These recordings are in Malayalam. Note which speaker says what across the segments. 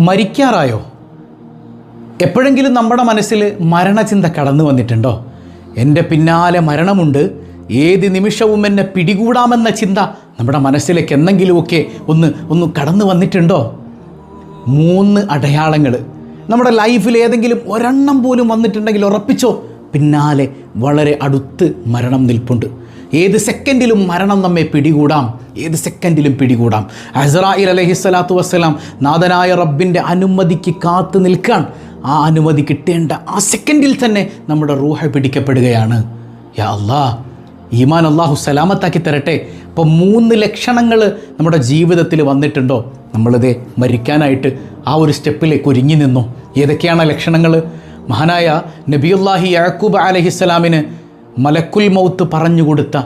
Speaker 1: മരിക്കാറായോ? എപ്പോഴെങ്കിലും നമ്മുടെ മനസ്സിൽ മരണചിന്ത കടന്നു വന്നിട്ടുണ്ടോ? എന്റെ പിന്നാലെ മരണമുണ്ട്. ഏത് നിമിഷവും എന്നെ പിടികൂടാമെന്ന ചിന്ത നമ്മുടെ മനസ്സിലേക്ക് എന്തെങ്കിലുമൊക്കെ ഒന്ന് ഒന്ന് കടന്നു വന്നിട്ടുണ്ടോ? മൂന്ന് അടയാളങ്ങൾ. നമ്മുടെ ലൈഫിൽ ഏതെങ്കിലും ഒരെണ്ണം പോലും വന്നിട്ടുണ്ടെങ്കിൽ ഉറപ്പിച്ചോ? പിന്നാലെ വളരെ അടുത്ത് മരണം നിൽപ്പുണ്ട്. ഏത് സെക്കൻഡിലും മരണം നമ്മെ പിടികൂടാം. ഏത് സെക്കൻഡിലും പിടികൂടാം. അസറായിൽ അലഹി സ്വലാത്തു വസ്സലാം നാഥനായ റബ്ബിന്റെ അനുമതിക്ക് കാത്തു നിൽക്കാൻ ആ അനുമതി കിട്ടേണ്ട ആ സെക്കൻഡിൽ തന്നെ നമ്മുടെ റൂഹ പിടിക്കപ്പെടുകയാണ്. യാ അല്ലാ ഈമാൻ അള്ളാഹു സലാമത്താക്കി തരട്ടെ. അപ്പോൾ മൂന്ന് ലക്ഷണങ്ങൾ നമ്മുടെ ജീവിതത്തിൽ വന്നിട്ടുണ്ടോ? നമ്മളിത് മരിക്കാനായിട്ട് ആ ഒരു സ്റ്റെപ്പിലേക്ക് ഒരുങ്ങി നിന്നു. ഏതൊക്കെയാണ് ലക്ഷണങ്ങൾ? മഹാനായ നബിയുല്ലാഹി യാക്കൂബ് അലഹിസ്സലാമിന് മലക്കുൽ മൗത്ത് പറഞ്ഞു കൊടുത്ത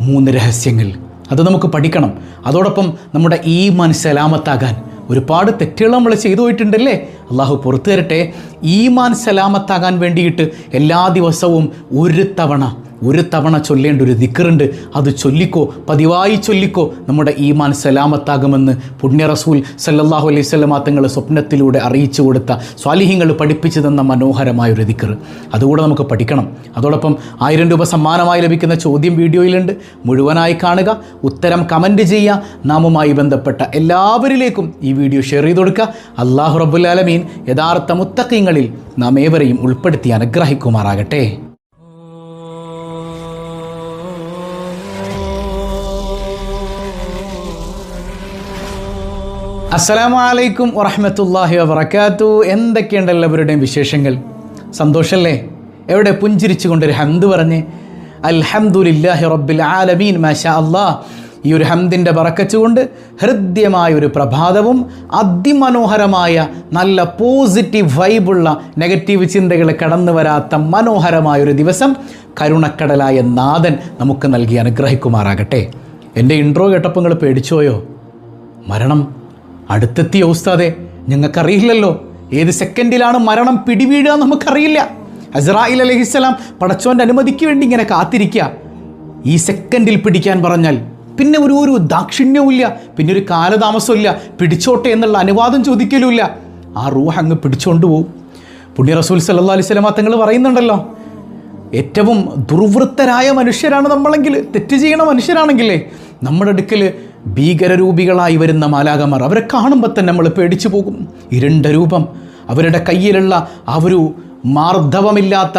Speaker 1: മൂന്ന് രഹസ്യങ്ങൾ. അത് നമുക്ക് പഠിക്കണം. അതോടൊപ്പം നമ്മുടെ ഈമാൻ സലാമത്താകാൻ ഒരുപാട് തെറ്റുകൾ നമ്മൾ ചെയ്തു പോയിട്ടുണ്ടല്ലേ? അള്ളാഹു പുറത്തു തരട്ടെ. ഈമാൻ സലാമത്താകാൻ വേണ്ടിയിട്ട് എല്ലാ ദിവസവും ഒരു തവണ ഒരു തവണ ചൊല്ലേണ്ട ഒരു ദിക്കറുണ്ട് അത് ചൊല്ലിക്കോ പതിവായി ചൊല്ലിക്കോ നമ്മുടെ ഈമാൻ സലാമത്താകുമെന്ന് പുണ്യ റസൂൽ സല്ലാഹു അലൈഹി സ്വലമാ സ്വപ്നത്തിലൂടെ അറിയിച്ചു കൊടുത്ത സ്വാലിഹ്യങ്ങൾ പഠിപ്പിച്ചു തന്ന മനോഹരമായ ഒരു ദിക്കർ അതുകൂടെ നമുക്ക് പഠിക്കണം. അതോടൊപ്പം ആയിരം രൂപ സമ്മാനമായി ലഭിക്കുന്ന ചോദ്യം വീഡിയോയിലുണ്ട്. മുഴുവനായി കാണുക ഉത്തരം കമന്റ് ചെയ്യുക. നാമുമായി ബന്ധപ്പെട്ട എല്ലാവരിലേക്കും ഈ വീഡിയോ ഷെയർ ചെയ്ത് കൊടുക്കുക. അള്ളാഹു റബുല്ലാലമീൻ യഥാർത്ഥ മുത്തക്കിങ്ങളിൽ നാം ഏവരെയും ഉൾപ്പെടുത്തി അനുഗ്രഹിക്കുമാറാകട്ടെ. അസ്സലാമു അലൈക്കും വറഹമത്തല്ലാഹി വബർക്കാത്തു എന്തൊക്കെയുണ്ട് എല്ലാവരുടെയും വിശേഷങ്ങൾ? സന്തോഷമല്ലേ എവിടെ പുഞ്ചിരിച്ചുകൊണ്ടൊരു ഹംദ് പറഞ്ഞ് അൽഹംദുലില്ലാഹി റബ്ബിൽ ആലമീൻ മാഷാ അള്ളാഹ് ഈ ഒരു ഹംദിന്റെ പറക്കച്ചുകൊണ്ട് ഹൃദ്യമായ ഒരു പ്രഭാതവും അതിമനോഹരമായ നല്ല പോസിറ്റീവ് വൈബുള്ള നെഗറ്റീവ് ചിന്തകൾ കടന്നു വരാത്ത മനോഹരമായ ഒരു ദിവസം കരുണക്കടലായ നാഥൻ നമുക്ക് നൽകി അനുഗ്രഹിക്കുമാറാകട്ടെ. എന്റെ ഇൻട്രോ കേട്ടപ്പോൾ നിങ്ങൾ പേടിച്ചുപോയോ? മരണം. അടുത്തെത്തിയ ഉസ്താദെ ഞങ്ങൾക്കറിയില്ലല്ലോ. ഏത് സെക്കൻഡിലാണ് മരണം പിടിവീഴുക നമുക്കറിയില്ല. അസ്രായിൽ അലഹിസ്സലാം പടച്ചോന്റെ അനുമതിക്ക് വേണ്ടി ഇങ്ങനെ കാത്തിരിക്കുക. ഈ സെക്കൻഡിൽ പിടിക്കാൻ പറഞ്ഞാൽ പിന്നെ ഒരു ഒരു ദാക്ഷിണ്യവുമില്ല പിന്നെ ഒരു കാലതാമസമില്ല പിടിച്ചോട്ടെ എന്നുള്ള അനുവാദം ചോദിക്കലുമില്ല. ആ റൂഹ് അങ്ങ് പിടിച്ചോണ്ട് പോവും. പുണ്യ റസൂൽ സല്ലാ അലൈഹി സ്വലമ തങ്ങൾ പറയുന്നുണ്ടല്ലോ ഏറ്റവും ദുർവൃത്തരായ മനുഷ്യരാണ് നമ്മളെങ്കിൽ തെറ്റ് ചെയ്യണ മനുഷ്യരാണെങ്കിലേ നമ്മുടെ അടുക്കൽ ഭീകരരൂപികളായി വരുന്ന മാലാകമാർ അവരെ കാണുമ്പോൾ തന്നെ നമ്മൾ പേടിച്ചു പോകും. ഇരണ്ട രൂപം അവരുടെ കയ്യിലുള്ള ആ ഒരു മാർദ്ദവമില്ലാത്ത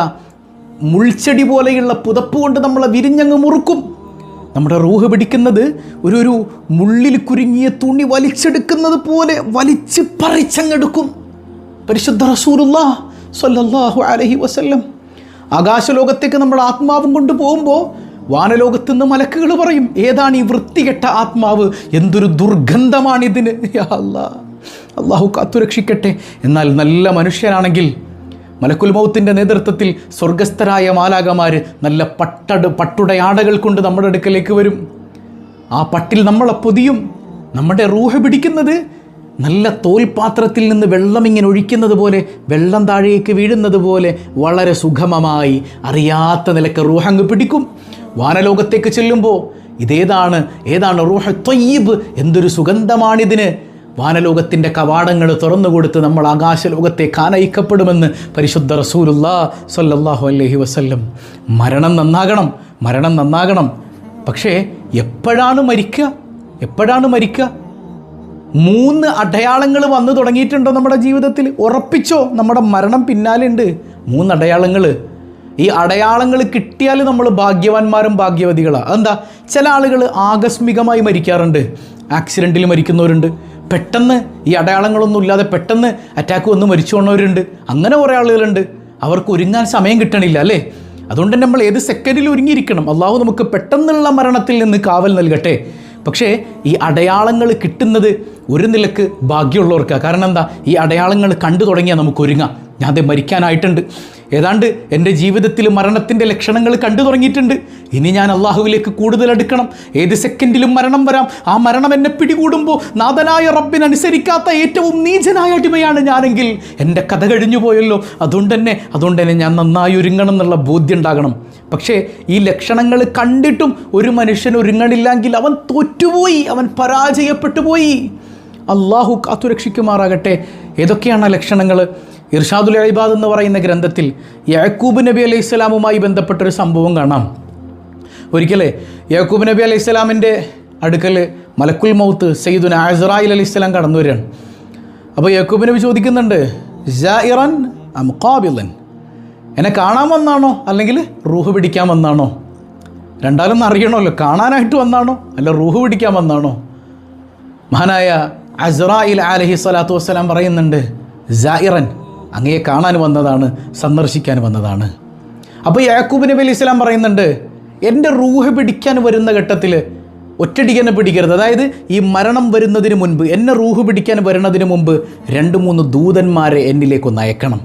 Speaker 1: മുൾച്ചെടി പോലെയുള്ള പുതപ്പ് കൊണ്ട് നമ്മളെ വിരിഞ്ഞങ്ങ് മുറുക്കും. നമ്മുടെ റൂഹ് പിടിക്കുന്നത് ഒരു ഒരു മുള്ളിൽ കുരുങ്ങിയ തുണി വലിച്ചെടുക്കുന്നത് പോലെ വലിച്ച് പറിച്ചങ്ങെടുക്കും. പരിശുദ്ധ റസൂലുല്ലാ സ്വല്ലല്ലാഹു അലൈഹി വസല്ലം. ആകാശലോകത്തേക്ക് നമ്മൾ ആത്മാവും കൊണ്ട് പോകുമ്പോൾ വാനലോകത്ത് നിന്ന് മലക്കുകൾ പറയും ഏതാണ് ഈ വൃത്തികെട്ട ആത്മാവ്? എന്തൊരു ദുർഗന്ധമാണിതിന് അല്ലാ. അള്ളാഹു കാത്തുരക്ഷിക്കട്ടെ എന്നാൽ നല്ല മനുഷ്യനാണെങ്കിൽ മലക്കുൽ മൗത്തിന്റെ നേതൃത്വത്തിൽ സ്വർഗസ്ഥരായ മാലാകമാർ നല്ല പട്ടട് പട്ടുടയാടകൾ കൊണ്ട് നമ്മുടെ അടുക്കലേക്ക് വരും. ആ പട്ടിൽ നമ്മളെ പൊതിയും. നമ്മുടെ റൂഹ പിടിക്കുന്നത് നല്ല തോൽപാത്രത്തിൽ നിന്ന് വെള്ളം ഇങ്ങനെ ഒഴിക്കുന്നത് പോലെ വെള്ളം താഴേക്ക് വീഴുന്നത് പോലെ വളരെ സുഗമമായി അറിയാത്ത നിലയ്ക്ക് റൂഹങ്ങ് പിടിക്കും. വാനലോകത്തേക്ക് ചെല്ലുമ്പോൾ ഇതേതാണ് ഏതാണ് റൂഹ ത്വയ്യബ് എന്തൊരു സുഗന്ധമാണിതിന്. വാനലോകത്തിന്റെ കവാടങ്ങൾ തുറന്നുകൊടുത്ത് നമ്മൾ ആകാശലോകത്തേക്ക് ആനയിക്കപ്പെടുമെന്ന് പരിശുദ്ധ റസൂലുല്ലാ സല്ലാഹു അലൈഹി വസ്ല്ലം. മരണം നന്നാകണം മരണം നന്നാകണം. പക്ഷേ എപ്പോഴാണ് മരിക്കുക? എപ്പോഴാണ് മരിക്കുക? മൂന്ന് അടയാളങ്ങൾ വന്നു തുടങ്ങിയിട്ടുണ്ടോ നമ്മുടെ ജീവിതത്തിൽ? ഉറപ്പിച്ചോ? നമ്മുടെ മരണം പിന്നാലുണ്ട് മൂന്ന് അടയാളങ്ങൾ ഈ അടയാളങ്ങൾ കിട്ടിയാൽ നമ്മൾ ഭാഗ്യവാന്മാരും ഭാഗ്യവതികളാണ് അതെന്താ? ചില ആളുകൾ ആകസ്മികമായി മരിക്കാറുണ്ട്. ആക്സിഡന്റിൽ മരിക്കുന്നവരുണ്ട്. പെട്ടെന്ന് ഈ അടയാളങ്ങളൊന്നും ഇല്ലാതെ പെട്ടെന്ന് അറ്റാക്ക് വന്ന് മരിച്ചു പോകുന്നവരുണ്ട് അങ്ങനെ കുറേ ആളുകളുണ്ട്. അവർക്ക് ഒരുങ്ങാൻ സമയം കിട്ടണില്ല അല്ലേ? അതുകൊണ്ട് നമ്മൾ ഏത് സെക്കൻഡിൽ ഒരുങ്ങിയിരിക്കണം? അള്ളാഹു നമുക്ക് പെട്ടെന്നുള്ള മരണത്തിൽ നിന്ന് കാവൽ നൽകട്ടെ. പക്ഷേ ഈ അടയാളങ്ങൾ കിട്ടുന്നത് ഒരു നിലയ്ക്ക് ഭാഗ്യമുള്ളവർക്കാണ് കാരണം എന്താ? ഈ അടയാളങ്ങൾ കണ്ടു തുടങ്ങിയാൽ നമുക്ക് ഒരുങ്ങാം. ഞാൻ അത് മരിക്കാനായിട്ടുണ്ട്. ഏതാണ്ട് എന്റെ ജീവിതത്തിൽ മരണത്തിന്റെ ലക്ഷണങ്ങൾ കണ്ടു തുടങ്ങിയിട്ടുണ്ട്. ഇനി ഞാൻ അള്ളാഹുവിലേക്ക് കൂടുതൽ അടുക്കണം. ഏത് സെക്കൻഡിലും മരണം വരാം. ആ മരണം എന്നെ പിടികൂടുമ്പോൾ നാഥനായ റബ്ബിനനുസരിക്കാത്ത ഏറ്റവും നീചനായ അടിമയാണ് ഞാനെങ്കിൽ എന്റെ കഥ കഴിഞ്ഞു പോയല്ലോ അതുകൊണ്ട് തന്നെ അതുകൊണ്ട് തന്നെ ഞാൻ നന്നായി ഒരുങ്ങണം എന്നുള്ള ബോധ്യം ഉണ്ടാകണം. പക്ഷേ ഈ ലക്ഷണങ്ങൾ കണ്ടിട്ടും ഒരു മനുഷ്യൻ ഒരുങ്ങണില്ലെങ്കിൽ അവൻ തോറ്റുപോയി. അവൻ പരാജയപ്പെട്ടു പോയി അള്ളാഹു കാത്തുരക്ഷിക്കുമാറാകട്ടെ. ഏതൊക്കെയാണ് ലക്ഷണങ്ങൾ? ഇർഷാദുൽ അഹിബാദ് എന്ന് പറയുന്ന ഗ്രന്ഥത്തിൽ യാക്കൂബ് നബി അലൈഹി സ്വലാമുമായി ബന്ധപ്പെട്ടൊരു സംഭവം കാണാം. ഒരിക്കലേ യാക്കൂബ് നബി അലൈഹി സ്വലാമിന്റെ അടുക്കൽ മലക്കുൽ മൗത്ത് സയ്യിദുൻ ആസറായിൽ അലൈഹി സ്വലാം കടന്നു വരികയാണ്. അപ്പോൾ യാക്കൂബ് നബി ചോദിക്കുന്നുണ്ട് എന്നെ കാണാൻ വന്നാണോ? അല്ലെങ്കിൽ റൂഹ് പിടിക്കാൻ വന്നാണോ? രണ്ടാലൊന്നും അറിയണമല്ലോ കാണാനായിട്ട് വന്നാണോ? അല്ല റൂഹ് പിടിക്കാൻ വന്നാണോ? മഹാനായ അസറായിൽ അലഹി സ്വലാത്തു വസ്സലാം പറയുന്നുണ്ട് ജായിറൻ അങ്ങയെ കാണാൻ വന്നതാണ് സന്ദർശിക്കാൻ വന്നതാണ്. അപ്പോൾ യാക്കൂബ് നബി അലി ഇസ്ലാം പറയുന്നുണ്ട് എന്റെ റൂഹ് പിടിക്കാൻ വരുന്ന ഘട്ടത്തിൽ ഒറ്റടിക്കനെ പിടിക്കരുത്. അതായത് ഈ മരണം വരുന്നതിന് മുൻപ് എന്നെ റൂഹ് പിടിക്കാൻ വരുന്നതിന് മുമ്പ് രണ്ട് മൂന്ന് ദൂതന്മാരെ എന്നിലേക്കൊന്ന് അയക്കണം.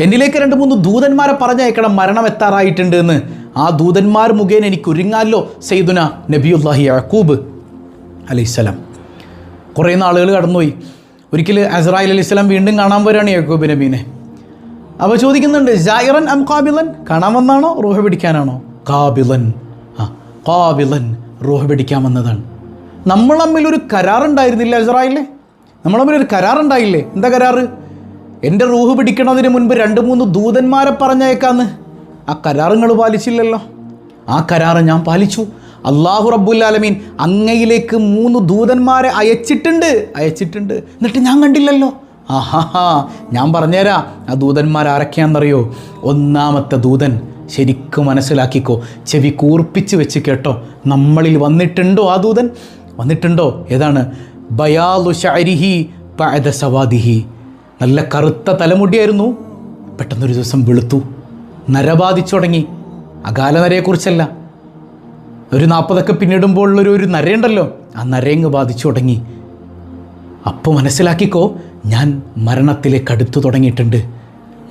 Speaker 1: എന്നിലേക്ക് രണ്ട് മൂന്ന് ദൂതന്മാരെ പറഞ്ഞയക്കണം മരണം എത്താറായിട്ടുണ്ട് എന്ന്. ആ ദൂതന്മാർ മുഖേന എനിക്ക് ഒരുങ്ങാലോ? സെയ്ദുന നബിയുല്ലാഹി യാക്കൂബ് അലൈഹിസ്സലാം കുറേ നാളുകൾ കടന്നുപോയി. ഒരിക്കൽ അസ്രായി അലി ഇസ്ലാം വീണ്ടും കാണാൻ വരികയാണ് യേക്കൂബ് നബീനെ. അപ്പോൾ ചോദിക്കുന്നുണ്ട് ജായിറൻ അം കാബിലൻ കാണാൻ വന്നാണോ? റൂഹ പിടിക്കാനാണോ? കാബിലൻ ആ കാബിലൻ റൂഹ പിടിക്കാൻ വന്നതാണ് നമ്മൾ തമ്മിൽ ഒരു കരാറുണ്ടായിരുന്നില്ല അസ്രായിലെ നമ്മൾ തമ്മിൽ ഒരു കരാറുണ്ടായില്ലേ എന്താ കരാറ് എന്റെ റൂഹ് പിടിക്കണതിന് മുൻപ് രണ്ട് മൂന്ന് ദൂതന്മാരെ പറഞ്ഞേക്കാന്ന് ആ കരാറുകൾ പാലിച്ചില്ലല്ലോ. ആ കരാറ് ഞാൻ പാലിച്ചു. അള്ളാഹു റബ്ബുല്ലാലമീൻ അങ്ങയിലേക്ക് മൂന്ന് ദൂതന്മാരെ അയച്ചിട്ടുണ്ട്. അയച്ചിട്ടുണ്ട്. എന്നിട്ട് ഞാൻ കണ്ടില്ലല്ലോ. ആഹാ ഞാൻ പറഞ്ഞുതരാ ആ ദൂതന്മാർ ആരൊക്കെയാണെന്നറിയോ? ഒന്നാമത്തെ ദൂതൻ ശരിക്കും മനസ്സിലാക്കിക്കോ. ചെവി കൂർപ്പിച്ച് വെച്ച് കേട്ടോ. നമ്മളിൽ വന്നിട്ടുണ്ടോ ആ ദൂതൻ? വന്നിട്ടുണ്ടോ? ഏതാണ്? ബയാലു പഴദസവാദിഹി സവാദിഹി. നല്ല കറുത്ത തലമുടിയായിരുന്നു. പെട്ടെന്നൊരു ദിവസം വെളുത്തു. നര ബാധിച്ചു തുടങ്ങി അകാല നരയെക്കുറിച്ചല്ല ഒരു നാൽപ്പതൊക്കെ പിന്നിടുമ്പോൾ ഉള്ളൊരു ഒരു നരയുണ്ടല്ലോ. ആ നരയങ്ങ് ബാധിച്ചു തുടങ്ങി. അപ്പോൾ മനസ്സിലാക്കിക്കോ ഞാൻ മരണത്തിലേക്ക് അടുത്തു തുടങ്ങിയിട്ടുണ്ട്.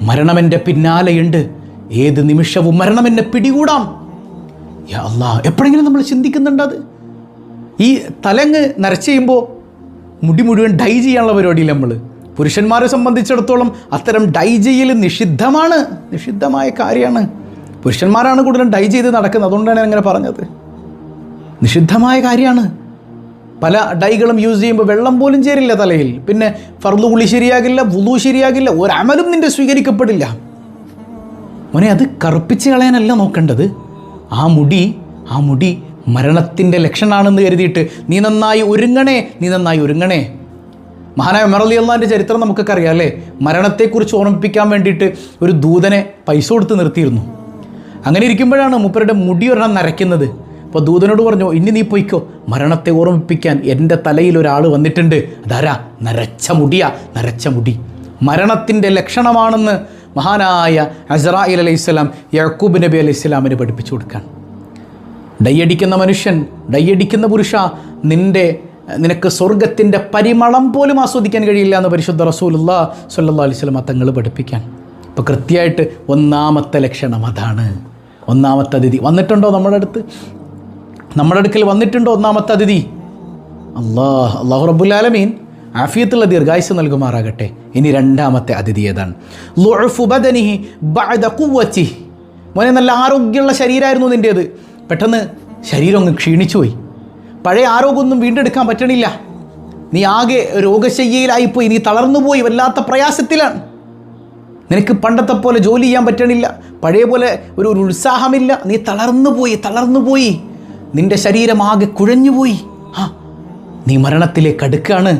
Speaker 1: മരണം എന്റെ പിന്നാലെയുണ്ട്. ഏത് നിമിഷവും മരണം എന്നെ പിടികൂടാം. യാ അല്ലാ എപ്പോഴെങ്കിലും നമ്മൾ ചിന്തിക്കുന്നുണ്ട് അത്? ഈ തലങ്ങ് നരച്ച് ചെയ്യുമ്പോൾ മുടി മുഴുവൻ ഡൈ ചെയ്യാനുള്ള പരിപാടിയിൽ നമ്മൾ പുരുഷന്മാരെ സംബന്ധിച്ചിടത്തോളം അത്തരം ഡൈ ചെയ്യൽ നിഷിദ്ധമാണ്. നിഷിദ്ധമായ കാര്യമാണ്. പുരുഷന്മാരാണ് കൂടുതലും ഡൈ ചെയ്ത് നടക്കുന്നത്. അതുകൊണ്ടാണ് ഞാൻ അങ്ങനെ പറഞ്ഞത്. നിഷിദ്ധമായ കാര്യമാണ്. പല ഡൈകളും യൂസ് ചെയ്യുമ്പോൾ വെള്ളം പോലും ചേരില്ല തലയിൽ. പിന്നെ ഫർദ് കുളി ശരിയാകില്ല വുളു ശരിയാകില്ല ഒരമലും നിന്റെ സ്വീകരിക്കപ്പെടില്ല. മോനെ അത് കറുപ്പിച്ച് കളയാനല്ല നോക്കേണ്ടത്. ആ മുടി ആ മുടി മരണത്തിന്റെ ലക്ഷണമാണെന്ന് കരുതിയിട്ട് നീ നന്നായി ഒരുങ്ങണേ നീ നന്നായി ഒരുങ്ങണേ. മഹാനായ ഉമർ അലി അള്ളാന്റെ ചരിത്രം നമുക്കൊക്കെ അറിയാം അല്ലേ? മരണത്തെക്കുറിച്ച് ഓർമ്മിപ്പിക്കാൻ വേണ്ടിയിട്ട് ഒരു ദൂതനെ പൈസ കൊടുത്ത് നിർത്തിയിരുന്നു. അങ്ങനെ ഇരിക്കുമ്പോഴാണ് മൂപ്പരുടെ മുടി ഒരെണ്ണം നരയ്ക്കുന്നത്. അപ്പോൾ ദൂതനോട് പറഞ്ഞു ഇനി നീ പൊയ്ക്കോ. മരണത്തെ ഓർമ്മിപ്പിക്കാൻ എന്റെ തലയിൽ ഒരാൾ വന്നിട്ടുണ്ട്. അതാരാ? നരച്ച മുടിയാ. നരച്ച മുടി. മരണത്തിന്റെ ലക്ഷണമാണെന്ന് മഹാനായ അസറായിൽ അലൈഹി സ്വലാം യഹക്കൂബ് നബി അലൈഹി സ്വലാമിന് പഠിപ്പിച്ചു കൊടുക്കാൻ. ഡയ്യടിക്കുന്ന മനുഷ്യൻ ഡയ്യടിക്കുന്ന പുരുഷ നിന്റെ നിനക്ക് സ്വർഗത്തിന്റെ പരിമളം പോലും ആസ്വദിക്കാൻ കഴിയില്ല എന്ന് പരിശുദ്ധ റസൂലുള്ള സല്ലാ അലൈഹി സ്വലം തങ്ങൾ പഠിപ്പിക്കാൻ. അപ്പോൾ കൃത്യമായിട്ട് ഒന്നാമത്തെ ലക്ഷണം അതാണ്. ഒന്നാമത്തെ അതിഥി. വന്നിട്ടുണ്ടോ നമ്മുടെ അടുത്ത്? നമ്മുടെ അടുക്കൽ വന്നിട്ടുണ്ടോ ഒന്നാമത്തെ അതിഥി? അള്ളാഹ് അള്ളാഹു റബുലാലമീൻ ആഫിയത്തുള്ള ദീർഘായുസ് നൽകുമാറാകട്ടെ. ഇനി രണ്ടാമത്തെ അതിഥി ഏതാണ്. മോനെ നല്ല ആരോഗ്യമുള്ള ശരീരമായിരുന്നു നിന്റേത് പെട്ടെന്ന് ശരീരം അങ്ങ് ക്ഷീണിച്ചു പോയി പഴയ ആരോഗ്യമൊന്നും വീണ്ടെടുക്കാൻ പറ്റണില്ല. നീ ആകെ രോഗശയ്യയിലായിപ്പോയി. നീ തളർന്നുപോയി. വല്ലാത്ത പ്രയാസത്തിലാണ്. നിനക്ക് പണ്ടത്തെ പോലെ ജോലി ചെയ്യാൻ പറ്റണില്ല. പഴയ പോലെ ഒരു ഉത്സാഹമില്ല. നീ തളർന്നു പോയി തളർന്നു പോയി നിന്റെ ശരീരം ആകെ കുഴഞ്ഞുപോയി. ആ നീ മരണത്തിലേക്ക് അടുക്കാണ്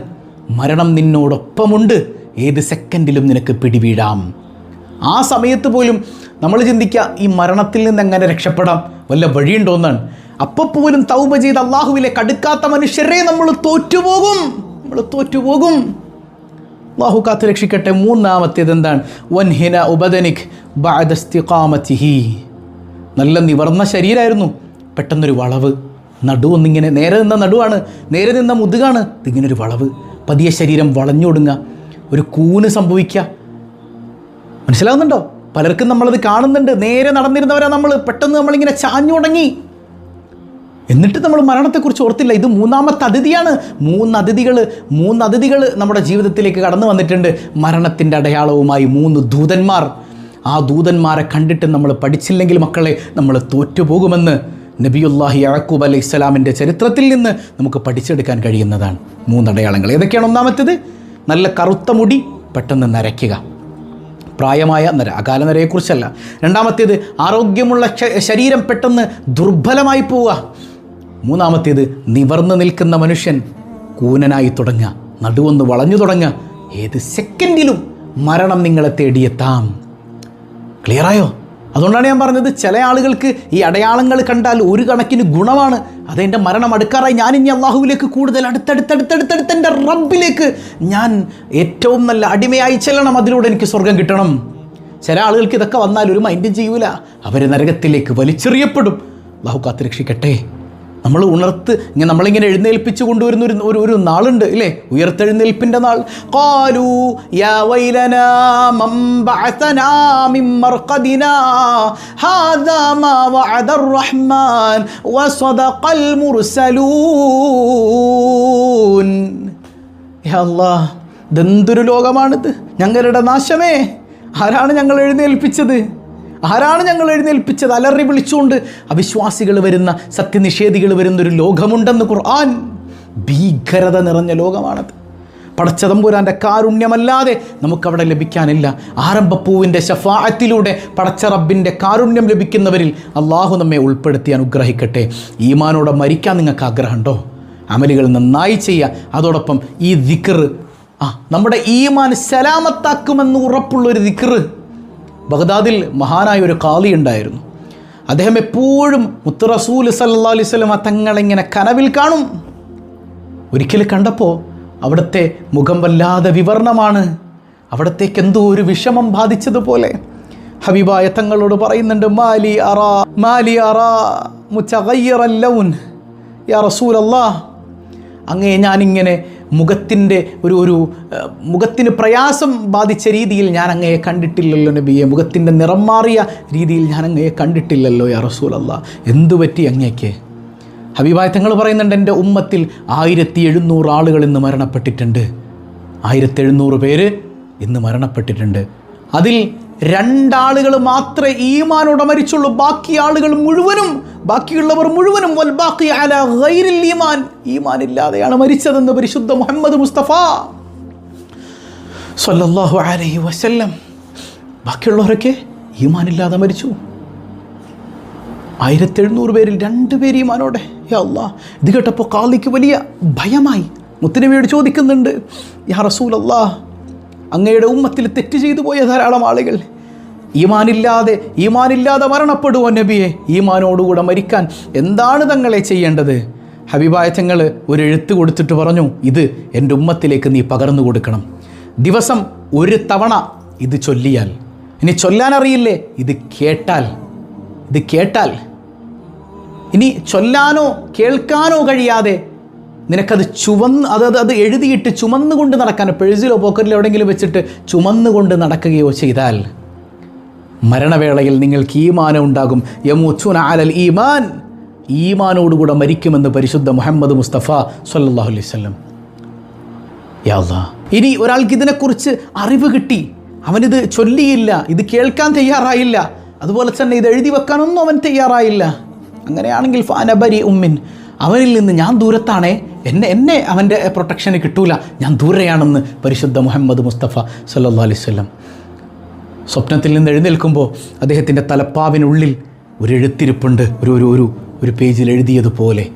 Speaker 1: മരണം നിന്നോടൊപ്പമുണ്ട്. ഏത് സെക്കൻഡിലും നിനക്ക് പിടിവീഴാം. ആ സമയത്ത് പോലും നമ്മൾ ചിന്തിക്കുക ഈ മരണത്തിൽ നിന്ന് എങ്ങനെ രക്ഷപ്പെടാം? വല്ല വഴിയുണ്ടോ എന്നാണ്. അപ്പോൾ പോലും തൗബ ചെയ്ത് അള്ളാഹുവിലെ കടുക്കാത്ത മനുഷ്യരെ നമ്മൾ തോറ്റുപോകും. നമ്മൾ തോറ്റുപോകും. അള്ളാഹു കാത്ത് രക്ഷിക്കട്ടെ. മൂന്നാമത്തേത് എന്താണ്? വൻഹിന ഉപദനിക് നല്ല നിവർന്ന ശരീരമായിരുന്നു പെട്ടെന്നൊരു വളവ്. നടു ഒന്നിങ്ങനെ നേരെ നിന്ന നടുവാണ് നേരെ നിന്ന മുതുകാണ് ഇതിങ്ങനൊരു വളവ്. പതിയെ ശരീരം വളഞ്ഞൊടുങ്ങുക ഒരു കൂന് സംഭവിക്കുക. മനസ്സിലാവുന്നുണ്ടോ? പലർക്കും നമ്മളത് കാണുന്നുണ്ട്. നേരെ നടന്നിരുന്നവരാ നമ്മൾ പെട്ടെന്ന് നമ്മളിങ്ങനെ ചാഞ്ഞു തുടങ്ങി എന്നിട്ട് നമ്മൾ മരണത്തെക്കുറിച്ച് ഓർത്തില്ല. ഇത് മൂന്നാമത്തെ അതിഥിയാണ്. മൂന്ന് അതിഥികൾ മൂന്ന് അതിഥികൾ നമ്മുടെ ജീവിതത്തിലേക്ക് കടന്നു വന്നിട്ടുണ്ട്. മരണത്തിന്റെ അടയാളവുമായി മൂന്ന് ദൂതന്മാർ. ആ ദൂതന്മാരെ കണ്ടിട്ട് നമ്മൾ പഠിച്ചില്ലെങ്കിൽ മക്കളെ നമ്മൾ തോറ്റുപോകുമെന്ന്. നബിയുല്ലാഹി യാക്കൂബ് അലൈഹി ഇസ്ലാമിന്റെ ചരിത്രത്തിൽ നിന്ന് നമുക്ക് പഠിച്ചെടുക്കാൻ കഴിയുന്നതാണ്. മൂന്നടയാളങ്ങൾ. ഏതൊക്കെയാണ് ഒന്നാമത്തേത്? നല്ല കറുത്ത മുടി പെട്ടെന്ന് നരയ്ക്കുക. പ്രായമായ നര അകാല നരയെക്കുറിച്ചല്ല. രണ്ടാമത്തേത് ആരോഗ്യമുള്ള ശരീരം പെട്ടെന്ന് ദുർബലമായി പോവുക. മൂന്നാമത്തേത് നിവർന്നു നിൽക്കുന്ന മനുഷ്യൻ കൂനനായി തുടങ്ങുക. നടുവൊന്ന് വളഞ്ഞു തുടങ്ങുക. ഏത് സെക്കൻഡിലും മരണം നിങ്ങളെ തേടിയെത്താം. ക്ലിയറായോ? അതുകൊണ്ടാണ് ഞാൻ പറഞ്ഞത് ചില ആളുകൾക്ക് ഈ അടയാളങ്ങൾ കണ്ടാൽ ഒരു കണക്കിന് ഗുണമാണ്. അതെന്റെ മരണം അടുക്കാറായി. ഞാൻ ഇനി അള്ളാഹുവിലേക്ക് കൂടുതൽ അടുത്തടുത്തടുത്തടുത്തടുത്ത് എന്റെ റബ്ബിലേക്ക് ഞാൻ ഏറ്റവും നല്ല അടിമയായി ചെല്ലണം. അതിലൂടെ എനിക്ക് സ്വർഗം കിട്ടണം. ചില ആളുകൾക്ക് ഇതൊക്കെ വന്നാൽ ഒരു മൈൻഡും ചെയ്യൂല. അവർ നരകത്തിലേക്ക് വലിച്ചെറിയപ്പെടും. അള്ളാഹു കാത്തുരക്ഷിക്കട്ടെ. നമ്മൾ ഉണർത്ത് ഇങ്ങനെ നമ്മളിങ്ങനെ എഴുന്നേൽപ്പിച്ച് കൊണ്ടുവരുന്ന ഒരു ഒരു ഒരു നാളുണ്ട് ഇല്ലേ? ഉയർത്തെഴുന്നേൽപ്പിന്റെ നാൾ. കാലു ഇതെന്തൊരു ലോകമാണിത്? ഞങ്ങളുടെ നാശമേ. ആരാണ് ഞങ്ങൾ എഴുന്നേൽപ്പിച്ചത്? ആരാണ് ഞങ്ങൾ എഴുന്നേൽപ്പിച്ചത്? അലറി വിളിച്ചുകൊണ്ട് അവിശ്വാസികൾ വരുന്ന സത്യനിഷേധികൾ വരുന്നൊരു ലോകമുണ്ടെന്ന് ഖുർആൻ ഭീകരത നിറഞ്ഞ ലോകമാണത്. പടച്ചതമ്പുരാന്റെ കാരുണ്യമല്ലാതെ നമുക്കവിടെ ലഭിക്കാനില്ല. ആരംഭപ്പൂവിന്റെ ശഫാഅത്തിലൂടെ പടച്ച റബ്ബിന്റെ കാരുണ്യം ലഭിക്കുന്നവരിൽ അള്ളാഹു നമ്മെ ഉൾപ്പെടുത്തി അനുഗ്രഹിക്കട്ടെ. ഈമാനോടെ മരിക്കാൻ നിങ്ങൾക്ക് ആഗ്രഹമുണ്ടോ? അമലുകൾ നന്നായി ചെയ്യുക. അതോടൊപ്പം ഈ ദിക്ർ ആ നമ്മുടെ ഈമാൻ സലാമത്താക്കുമെന്ന് ഉറപ്പുള്ളൊരു ദിക്ർ ബഗ്ദാദിൽ മഹാനായ ഒരു കാളി ഉണ്ടായിരുന്നു. അദ്ദേഹം എപ്പോഴും മുത്ത് റസൂൽ സല്ലാ അലൈഹി സ്വലം തങ്ങളിങ്ങനെ കനവിൽ കാണും. ഒരിക്കൽ കണ്ടപ്പോൾ അവിടുത്തെ മുഖം വല്ലാതെ വിവരണമാണ് അവിടത്തേക്ക് എന്തോ ഒരു വിഷമം ബാധിച്ചതുപോലെ. ഹബീബായ തങ്ങളോട് പറയുന്നുണ്ട് മാലി അറാ മാലി അറാ മുച്ചഗയ്യറല്ലൗൻ യാ റസൂൽ അങ്ങേ ഞാനിങ്ങനെ മുഖത്തിന്റെ ഒരു ഒരു മുഖത്തിന് പ്രയാസം ബാധിച്ച രീതിയിൽ ഞാൻ അങ്ങയെ കണ്ടിട്ടില്ലല്ലോ നബിയെ. മുഖത്തിന്റെ നിറം മാറിയ രീതിയിൽ ഞാൻ അങ്ങയെ കണ്ടിട്ടില്ലല്ലോ യാ റസൂൽ അല്ലാ എന്തു പറ്റി അങ്ങേക്ക്? ഹബീബായ പറയുന്നുണ്ട് എന്റെ ഉമ്മത്തിൽ ആയിരത്തി എഴുന്നൂറ് ആളുകൾ ഇന്ന് മരണപ്പെട്ടിട്ടുണ്ട്. ആയിരത്തി എഴുന്നൂറ് പേര് ഇന്ന് മരണപ്പെട്ടിട്ടുണ്ട്. അതിൽ രണ്ടാളുകൾ മാത്രമേ ഈമാനോടെ മരിച്ചുള്ളൂ. ബാക്കി ആളുകൾ മുഴുവനും ബാക്കിയുള്ളവർ മുഴുവനും അല ഈമാൻ ഈമാൻ. ഇല്ലാതെയാണ് മരിച്ചതെന്ന് പരിശുദ്ധ മുഹമ്മദ് മുസ്തഫ സല്ലല്ലാഹു അലൈഹി വസല്ലം. ബാക്കിയുള്ളവരൊക്കെ ഈമാൻ ഇല്ലാതെ മരിച്ചു. ആയിരത്തി എഴുന്നൂറ് പേരിൽ രണ്ട് പേര് ഈമാനോടെ. അല്ലാ ഇത് കേട്ടപ്പോൾ കാളിക്ക് വലിയ ഭയമായി. മുത്തനബിയോട് ചോദിക്കുന്നുണ്ട് യാ റസൂൽ അല്ലാ അങ്ങയുടെ ഉമ്മത്തിൽ തെറ്റ് ചെയ്തു പോയ ധാരാളം ആളുകൾ. ഈമാനില്ലാതെ ഈമാനില്ലാതെ മരണപ്പെടുവോ നബിയെ? ഈമാനോടുകൂടെ മരിക്കാൻ എന്താണ് തങ്ങളെ ചെയ്യേണ്ടത്? ഹബീബായ തങ്ങൾ ഒരു എഴുത്ത് കൊടുത്തിട്ട് പറഞ്ഞു ഇത് എന്റെ ഉമ്മത്തിലേക്ക് നീ പകർന്നു കൊടുക്കണം. ദിവസം ഒരു തവണ ഇത് ചൊല്ലിയാൽ. ഇനി ചൊല്ലാൻ അറിയില്ലേ? ഇത് കേട്ടാൽ. ഇത് കേട്ടാൽ. ഇനി ചൊല്ലാനോ കേൾക്കാനോ കഴിയാതെ നിനക്കത് ചുവന്ന് അത് അത് അത് എഴുതിയിട്ട് ചുമന്നുകൊണ്ട് നടക്കാനോ പെഴുസിലോ പോക്കറ്റിലോ എവിടെയെങ്കിലും വെച്ചിട്ട് ചുമന്നുകൊണ്ട് നടക്കുകയോ ചെയ്താൽ മരണവേളയിൽ നിങ്ങൾക്ക് ഈമാനം ഉണ്ടാകും. യമൂച്ചുന ആലൽ ഈമാൻ. ഈമാനോടുകൂടെ മരിക്കുമെന്ന് പരിശുദ്ധ മുഹമ്മദ് മുസ്തഫ സല്ലല്ലാഹു അലൈഹി അല്ലാ. ഇനി ഒരാൾക്ക് ഇതിനെക്കുറിച്ച് അറിവ് കിട്ടി. അവനിത് ചൊല്ലിയില്ല. ഇത് കേൾക്കാൻ തയ്യാറായില്ല. അതുപോലെ തന്നെ ഇത് എഴുതി വെക്കാനൊന്നും അവൻ തയ്യാറായില്ല. അങ്ങനെയാണെങ്കിൽ ഫാനബരി ഉമ്മിൻ. അവനിൽ നിന്ന് ഞാൻ ദൂരത്താണേ. എന്നെ എന്നെ അവന്റെ പ്രൊട്ടക്ഷന് കിട്ടൂല. ഞാൻ ദൂരെയാണെന്ന് പരിശുദ്ധ മുഹമ്മദ് മുസ്തഫ സല്ലാ അലൈഹി വസല്ലം സ്വപ്നത്തിൽ നിന്ന് എഴുന്നേൽക്കുമ്പോൾ അദ്ദേഹത്തിന്റെ തലപ്പാവിനുള്ളിൽ ഒരു എഴുത്തിരിപ്പുണ്ട്. ഒരു ഒരു ഒരു ഒരു പേജിൽ എഴുതിയതുപോലെ.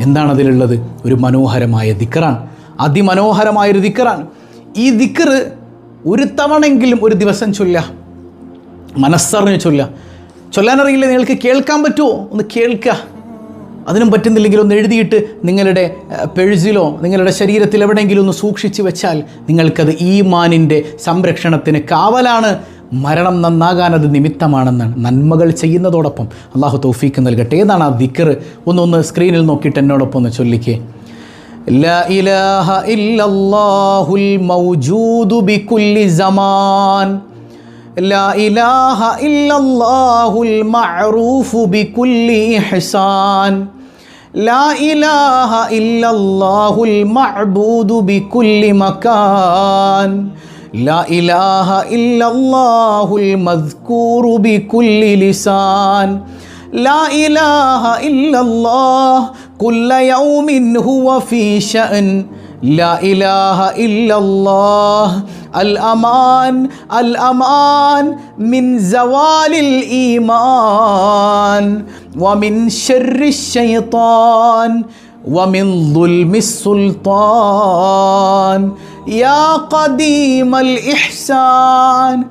Speaker 1: എന്താണ് അതിലുള്ളത്? ഒരു മനോഹരമായ ദിക്കറാൻ അതിമനോഹരമായൊരു ദിക്കറാൻ ഈ ദിക്കറ് ഒരു തവണെങ്കിലും ഒരു ദിവസം ചൊല്ല. മനസ്സറിഞ്ഞ് ചൊല്ല. ചൊല്ലാനറിയില്ല നിങ്ങൾക്ക് കേൾക്കാൻ പറ്റുമോ? ഒന്ന് കേൾക്കുക അതിനും പറ്റുന്നില്ലെങ്കിൽ ഒന്ന് എഴുതിയിട്ട് നിങ്ങളുടെ ഏഹ്, പെഴുസിലോ നിങ്ങളുടെ ശരീരത്തിൽ എവിടെയെങ്കിലും ഒന്ന് സൂക്ഷിച്ചു വെച്ചാൽ നിങ്ങൾക്കത് ഈ മാനിൻ്റെ സംരക്ഷണത്തിന് കാവലാണ് മരണം നന്നാകാൻ അത് നിമിത്തമാണെന്നാണ് നന്മകൾ ചെയ്യുന്നതോടൊപ്പം അള്ളാഹു തൗഫീക്ക് നൽകട്ടെ ഏതാണ് ആ ദിക്കർ ഒന്നൊന്ന് സ്ക്രീനിൽ നോക്കിയിട്ട് എന്നോടൊപ്പം ഒന്ന് ചൊല്ലിക്കേ لا إله إلا الله الموجود بكل زمان لا إله إلا الله المعروف بكل إحسان. لا إله إلا الله المعبود بكل مكان. لا إله إلا الله المذكور بكل لسان. لا إله إلا الله. كل يوم هو في شأن. لا إله إلا الله. الأمان الأمان من زوال الإيمان. ومن شر الشيطان. ومن ظلم السلطان. يا قديم الإحسان.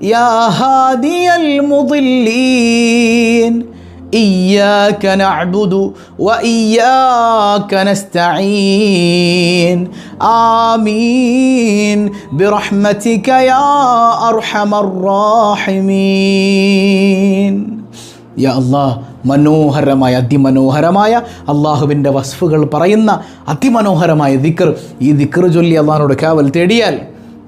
Speaker 1: يا هادي المضلين. إياك نعبد وإياك نستعين آمين برحمتك يا أرحم الراحمين യാ അള്ളാഹ് മനോഹരമായ അതിമനോഹരമായ അള്ളാഹുവിൻ്റെ വസ്ഫുകൾ പറയുന്ന അതിമനോഹരമായ ദിക്കർ ഈ ദിക്കർ ചൊല്ലി അള്ളാഹിനോട് കാവൽ തേടിയാൽ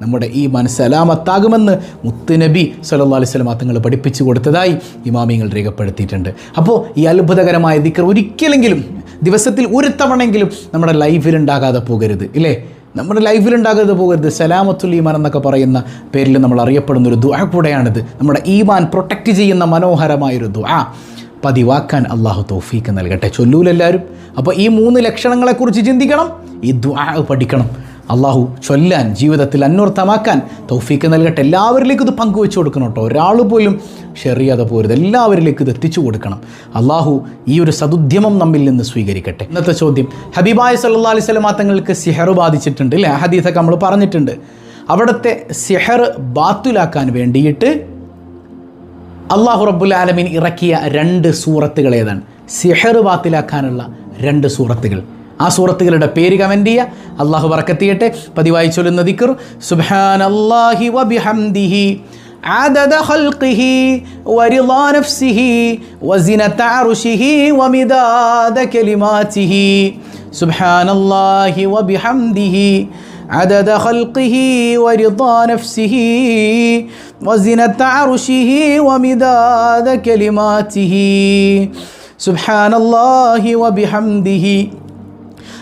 Speaker 1: നമ്മുടെ ഈ മനസ്സലാമത്താകുമെന്ന് മുത്തുനബി സല്ലാ അലൈഹി സ്വലം തങ്ങൾ പഠിപ്പിച്ചു കൊടുത്തതായി ഇമാമിങ്ങൾ രേഖപ്പെടുത്തിയിട്ടുണ്ട്. അപ്പോൾ ഈ അത്ഭുതകരമായ ദിക്കർ ഒരിക്കലെങ്കിലും ദിവസത്തിൽ ഒരു തവണയെങ്കിലും നമ്മുടെ ലൈഫിൽ ഉണ്ടാകാതെ പോകരുത് ഇല്ലേ? നമ്മുടെ ലൈഫിൽ ഉണ്ടാകാതെ പോകരുത്. സലാമത്തുൽ ഈമാൻ എന്നൊക്കെ പറയുന്ന പേരിൽ നമ്മൾ അറിയപ്പെടുന്ന ഒരു ദുആ കൂടെയാണിത്. നമ്മുടെ ഈമാൻ പ്രൊട്ടക്റ്റ് ചെയ്യുന്ന മനോഹരമായൊരു ദുആ. പതിവാക്കാൻ അള്ളാഹു തോഫീക്ക് നൽകട്ടെ. ചൊല്ലൂലെല്ലാവരും അപ്പോൾ ഈ മൂന്ന് ലക്ഷണങ്ങളെക്കുറിച്ച് ചിന്തിക്കണം. ഈ ദുആ പഠിക്കണം. അള്ളാഹു ചൊല്ലാൻ ജീവിതത്തിൽ അന്വർത്ഥമാക്കാൻ തൗഫീക്ക് നൽകട്ടെ. എല്ലാവരിലേക്കും ഇത് പങ്കുവെച്ചു കൊടുക്കണം കേട്ടോ. ഒരാൾ പോലും ഷെയർ പോരുത്. എല്ലാവരിലേക്കും ഇത് എത്തിച്ചു കൊടുക്കണം. അള്ളാഹു ഈ ഒരു സതുദ്യമം നമ്മിൽ നിന്ന് സ്വീകരിക്കട്ടെ. ഇന്നത്തെ ചോദ്യം ഹബീബായ സല്ലാ അലൈഹി സ്വലമാ തങ്ങൾക്ക് സിഹർ ബാധിച്ചിട്ടുണ്ട് അല്ലേ? ഹദീസൊക്കെ നമ്മൾ പറഞ്ഞിട്ടുണ്ട്. അവിടുത്തെ സിഹർ ബാത്തുലാക്കാൻ വേണ്ടിയിട്ട് അള്ളാഹു റബ്ബുൽ ആലമീൻ ഇറക്കിയ രണ്ട് സൂറത്തുകൾ ഏതാണ്? സിഹർ ബാത്തിലാക്കാനുള്ള രണ്ട് സൂറത്തുകൾ. ആ സൂറത്തുകളുടെ പേര് കമൻ്റ് ചെയ്യുക അള്ളാഹു പറക്കത്തിയട്ടെ പതിവായി ചൊല്ലുന്ന ദിക്കർ സുബാൻ അള്ളാഹി വബിഹംദിഹി عدد خلقه ورضا نفسه وزنة عرشه ومداد كلماته سبحان الله وبحمده عدد خلقه ورضا نفسه وزنة عرشه ومداد كلماته سبحان الله وبحمده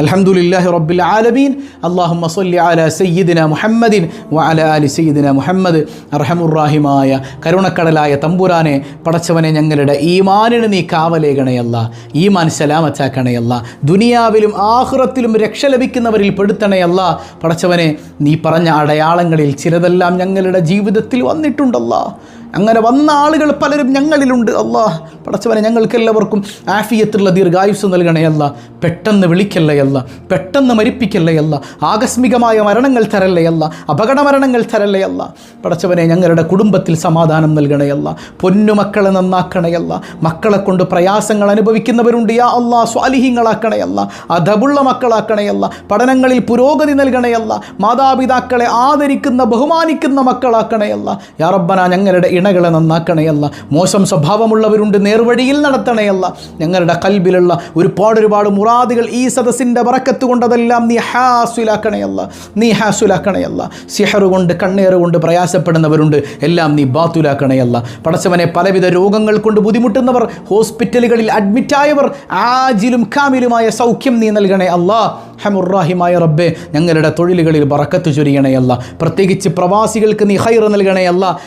Speaker 1: അലഹമുല്ലാഹി റബ്ബിൽ ആലമീൻ. അള്ളാഹു മസൊല്ലി അല സയ്യിദിന മുഹമ്മദിൻ വഅല അലി സയ്യിദിന മുഹമ്മദ്. അറഹമുറാഹിമായ കരുണക്കടലായ തമ്പുരാനെ പടച്ചവനെ ഞങ്ങളുടെ ഈമാനിന് നീ കാവലേകണയല്ല ഈമാൻ സലാമറ്റാക്കണയല്ല ദുനിയാവിലും ആഹുറത്തിലും രക്ഷ ലഭിക്കുന്നവരിൽ പെടുത്തണയല്ല പടച്ചവനെ നീ പറഞ്ഞ അടയാളങ്ങളിൽ ചിലതെല്ലാം ഞങ്ങളുടെ ജീവിതത്തിൽ വന്നിട്ടുണ്ടല്ലോ. അങ്ങനെ വന്ന ആളുകൾ പലരും ഞങ്ങളിലുണ്ട്. അള്ളാഹ് പടച്ചവനെ ഞങ്ങൾക്കെല്ലാവർക്കും ആഫിയത്തുള്ള ദീർഘായുസ് നൽകണയല്ല പെട്ടെന്ന് വിളിക്കല്ലയല്ല പെട്ടെന്ന് മരിപ്പിക്കല്ലയല്ല ആകസ്മികമായ മരണങ്ങൾ തരല്ലയല്ല അപകട മരണങ്ങൾ തരല്ലയല്ല പടച്ചവനെ ഞങ്ങളുടെ കുടുംബത്തിൽ സമാധാനം നൽകണയല്ല പൊന്നുമക്കളെ നന്നാക്കണയല്ല മക്കളെ കൊണ്ട് പ്രയാസങ്ങൾ അനുഭവിക്കുന്നവരുണ്ട്. യാ അള്ളാ സ്വാലിഹ്യങ്ങളാക്കണയല്ല അധബുള്ള മക്കളാക്കണയല്ല പഠനങ്ങളിൽ പുരോഗതി നൽകണയല്ല മാതാപിതാക്കളെ ആദരിക്കുന്ന ബഹുമാനിക്കുന്ന മക്കളാക്കണയല്ല യാ റബ്ബന ഞങ്ങളുടെ ഇണകളെ നന്നാക്കണയല്ല. മോശം സ്വഭാവമുള്ളവരുണ്ട് നേർവഴിയിൽ നടത്തണയല്ല. ഞങ്ങളുടെ കൽബിലുള്ള ഒരുപാട് ഒരുപാട് മുറാദുകൾ ഈ സദസ്സിന്റെ വറക്കത്ത് കൊണ്ടതെല്ലാം നീ ഹാസുലാക്കണയല്ല. നീ ഹാസുലാക്കണയല്ല. സിഹറ് കൊണ്ട് പ്രയാസപ്പെടുന്നവരുണ്ട്. എല്ലാം നീ ബാത്തുലാക്കണയല്ല. പടച്ചവനെ പലവിധ രോഗങ്ങൾ കൊണ്ട് ബുദ്ധിമുട്ടുന്നവർ ഹോസ്പിറ്റലുകളിൽ അഡ്മിറ്റായവർ ആജിലും കാമിലുമായ സൗഖ്യം നീ നൽകണേ അല്ലാ. ഹമുറാഹിമായ റബ്ബെ ഞങ്ങളുടെ തൊഴിലുകളിൽ വറക്കത്ത് ചൊരിയണയല്ല. പ്രത്യേകിച്ച് പ്രവാസികൾക്ക് നീ ഹൈർ നൽകണയല്ല.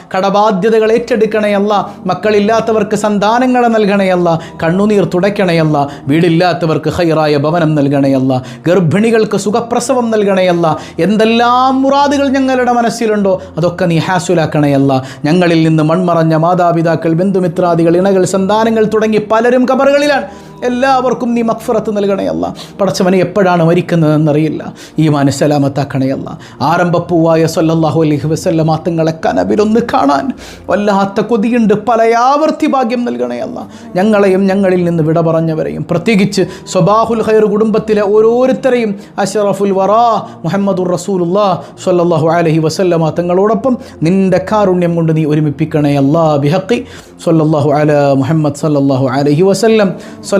Speaker 1: കടബാധ്യതകൾ ഏറ്റെടുക്കണയല്ല മക്കളില്ലാത്തവർക്ക് സന്താനങ്ങളെ നൽകണയല്ല കണ്ണുനീർ തുടയ്ക്കണയല്ല വീടില്ലാത്തവർക്ക് ഹൈറായ ഭവനം നൽകണയല്ല ഗർഭിണികൾക്ക് സുഖപ്രസവം നൽകണയല്ല എന്തെല്ലാം മുറാദുകൾ ഞങ്ങളുടെ മനസ്സിലുണ്ടോ അതൊക്കെ നീ ഹാസുലാക്കണയല്ല ഞങ്ങളിൽ നിന്ന് മൺമറഞ്ഞ മാതാപിതാക്കൾ ബന്ധുമിത്രാദികൾ ഇണകൾ സന്താനങ്ങൾ തുടങ്ങി പലരും കബറുകളിലാണ് എല്ലാവർക്കും നീ മക്ഫറത്ത് നൽകണയല്ല പടച്ചവനെ എപ്പോഴാണ് മരിക്കുന്നതെന്നറിയില്ല. ഈ മനസ്സലാമത്താക്കണയല്ല ആരംഭപ്പൂവായ സൊല്ലാഹു അലൈഹി വസല്ലമ തങ്ങളെ കനവിലൊന്ന് കാണാൻ വല്ലാത്ത കൊതിയുണ്ട്. പലയാവർത്തി ഭാഗ്യം നൽകണയല്ല ഞങ്ങളെയും ഞങ്ങളിൽ നിന്ന് വിട പറഞ്ഞവരെയും പ്രത്യേകിച്ച് സ്വബാഹുൽ ഖൈർ കുടുംബത്തിലെ ഓരോരുത്തരെയും അഷറഫുൽ വറാ മുഹമ്മദുർ റസൂലുല്ലാ സൊല്ലാഹു അലഹി വസല്ലമ തങ്ങളോടൊപ്പം നിന്റെ കാരുണ്യം കൊണ്ട് നീ ഒരുമിപ്പിക്കണേ അല്ലാ. ബിഹക്കി സൊല്ലാഹു അല മുഹമ്മദ് സല്ലല്ലാഹു അലൈഹി വസല്ലം.